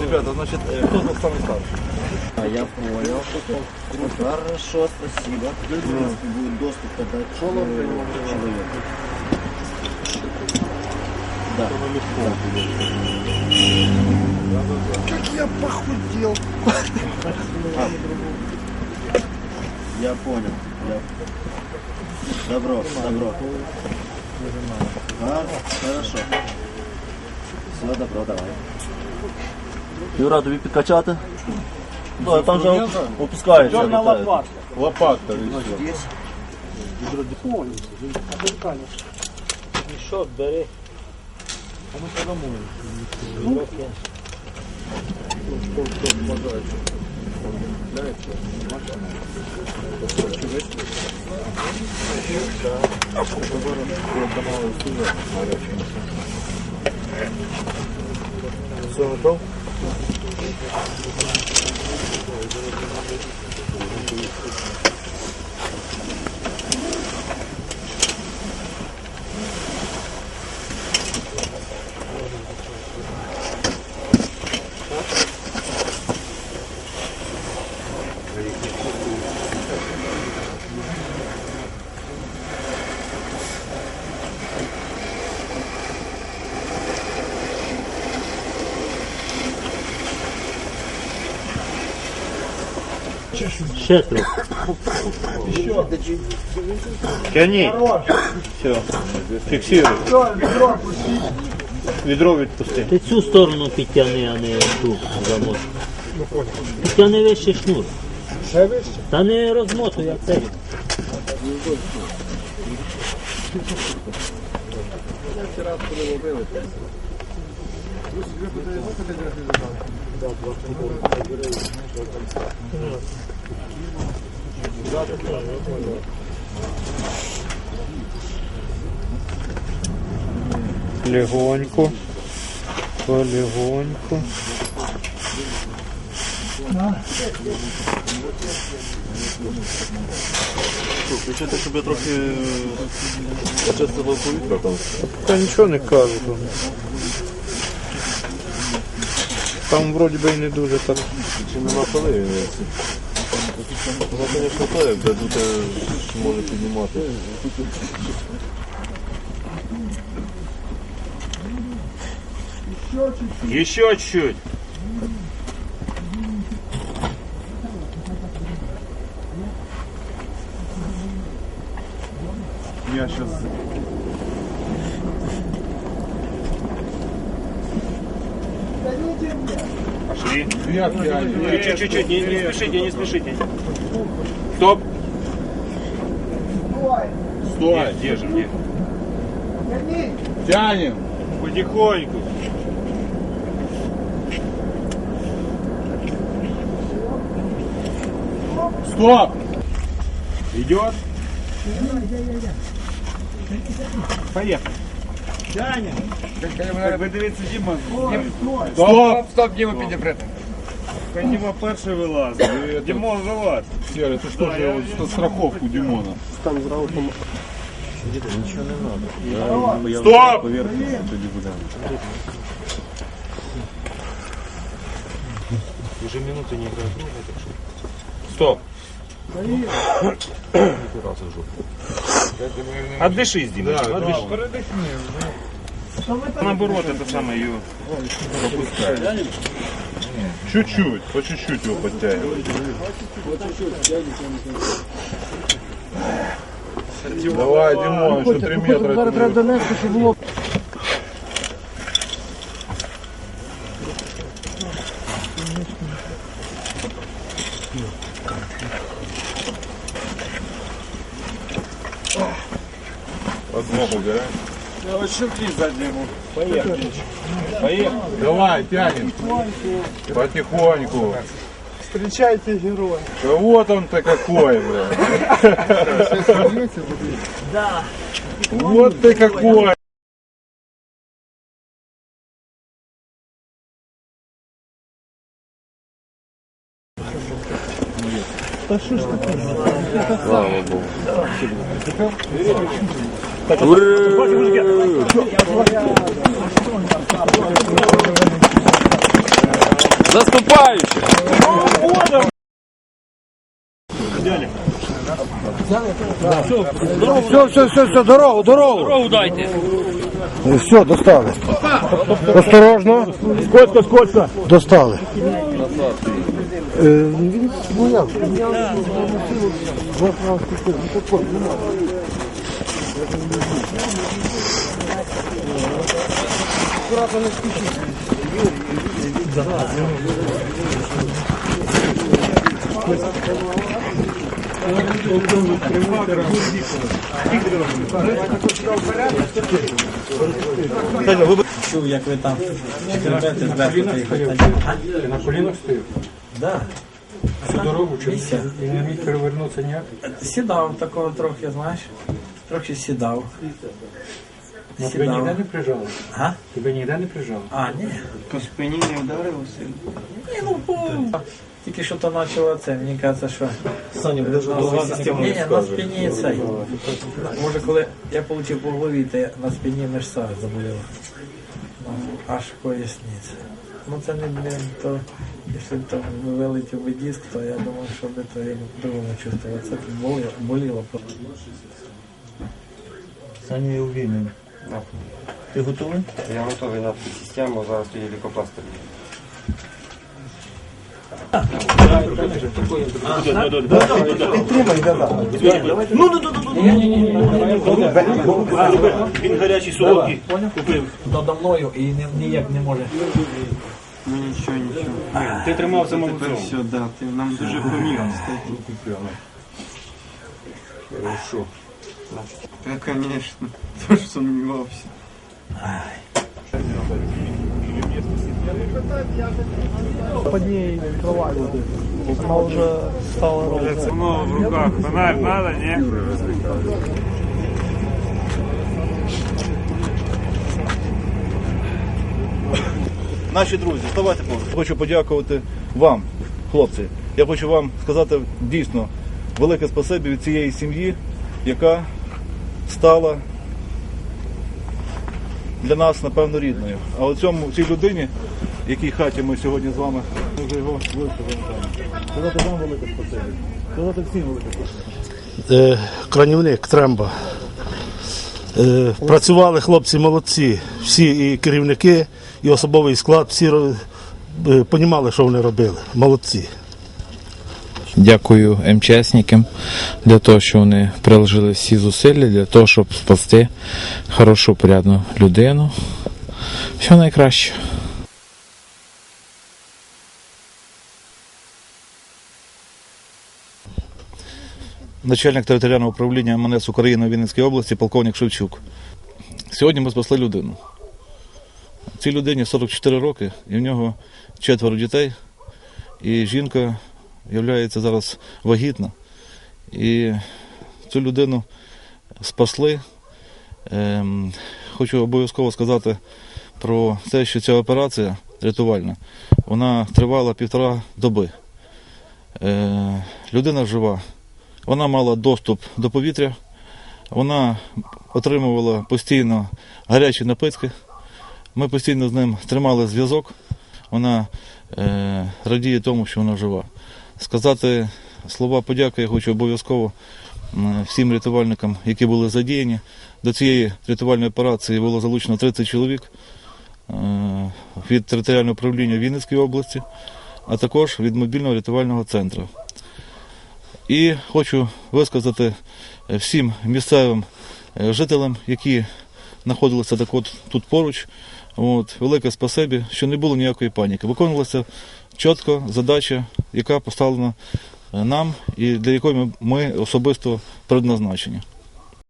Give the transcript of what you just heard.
Ребята, значит, э, кто тут самый старший? А, я понял. Хорошо, спасибо. Будет доступ тогда к человеку. Да. Как я похудел. Я понял. Я... Добро, добро. А, хорошо. Все, добро, давай. Юра, тобі підкачати? Ну, там же опускається. Чорна літає. лопатка. Лопатка. Здесь. Що, бери. Все готов? Ще трохи. Тяни. Все. Фіксируй. Відро відпусти. Ти цю сторону підтягни, а не ту замок. Підтягни вище шнур. Ще вище? Та не розмотуй, як це. Легонько. Полегонько. Включити, щоб я трохи почистило повітря там. Та нічого не кажу там. Там вроді би і не дуже так. Чи не напали? Вона, звісно, те, де бути може піднімати. Еще чуть. Я сейчас Пошли. Чуть-чуть, не, не спешите, не спешите. Стоп. Стой. Держим, держим. Тянем. Потихоньку. Стоп. Идет. Поехали. Ви дивіться, Діма. Стоп. Стоп, Діма, підібрати. Хай Діма перший вилазить. Дімон, вилазь. Сера, це що ж от страховку Дімона? Стоп! тоді буде. Уже минуты не играют. Стоп. Отдышись, Димочка, отдышись. Наоборот, это самое ее пропускает. Чуть-чуть, по чуть-чуть його підтягивай. Давай, Димон, еще 3 метра. Зараз треба донести, щоб було. Одного убирай. Поехали. Поехали. Давай, тянем. Потихоньку. Встречайте героя. Да вот он-то какой, бля. Да. Вот ты какой. Слава Богу. Заступаючи! Все, все, все, все, дорогу, дорогу. Дорогу дайте. Все, достали. Осторожно. Сколько, сколько? Достали. Е, Він ну як? Я не силу, ну, такой, ну, бояв. Чув, як ви там шкребете зверху тих питань. На колінах стоїв. Да. Всю дорогу чи і не міг перевернутися ніяк. Сідав такого трохи, знаєш. Трохи сідав. Ну, тебе ніде не прижало. А? Тебе ніде не прижало. А, ні. По спині не вдарився. Ні, ну по... Тільки що то почало це, мені кажеться, що Саня, буде ж ні, ні, на спині цей. Може, коли я отримав по голові, то я на спині мишця заболіла. Ну, Аж поясниця. Ну це не блін, то якщо б там вилетів би диск, то я думаю, що би то я другому чувствував. Це боліло, боліло. Саня увільнений. Ти готовий? Я готовий на систему, зараз тоді лікопластир. Він гарячий солодкий. Надо мною і ні- ніяк не може. Ну нічого, нічого. Ти тримався молодцом. Тепер все, да, ти нам дуже поміг, кстати. Хорошо. Та, конечно. Тож сумнівався. Воно в руках. Фонарь надо, ні? Наші друзі, вставайте поруч. Хочу подякувати вам, хлопці. Я хочу вам сказати дійсно велике спасибі від цієї сім'ї, яка стала для нас, напевно, рідною. А у цьому цій людині, в якій хаті ми сьогодні з вами, ми вже його. Сказати вам велике спасибі. Сказати всім велике спасибі. Е, кранівник Тремба. Е, працювали хлопці молодці. Всі і керівники, і особовий склад, всі ро- е, що вони робили. Молодці. Дякую МЧСникам для того, що вони приложили всі зусилля для того, щоб спасти хорошу, порядну людину. Все найкраще. начальник територіального управління МНС України в Вінницькій області, полковник Шевчук. Сьогодні ми спасли людину. Цій людині 44 роки, і в нього четверо дітей, і жінка є зараз вагітна. І цю людину спасли. Ем, хочу обов'язково сказати про те, що ця операція рятувальна, вона тривала півтора доби. Е, людина жива, вона мала доступ до повітря, вона отримувала постійно гарячі напитки. Ми постійно з ним тримали зв'язок. Вона е, радіє тому, що вона жива. Сказати слова подяки я хочу обов'язково всім рятувальникам, які були задіяні. До цієї рятувальної операції було залучено 30 чоловік е, від територіального управління Вінницької області, а також від мобільного рятувального центру. І хочу висказати е, всім місцевим е, жителям, які знаходилися так от тут поруч. От, велике спасибі, що не було ніякої паніки. Виконувалася чітко задача, яка поставлена е, нам і для якої ми, особисто предназначені.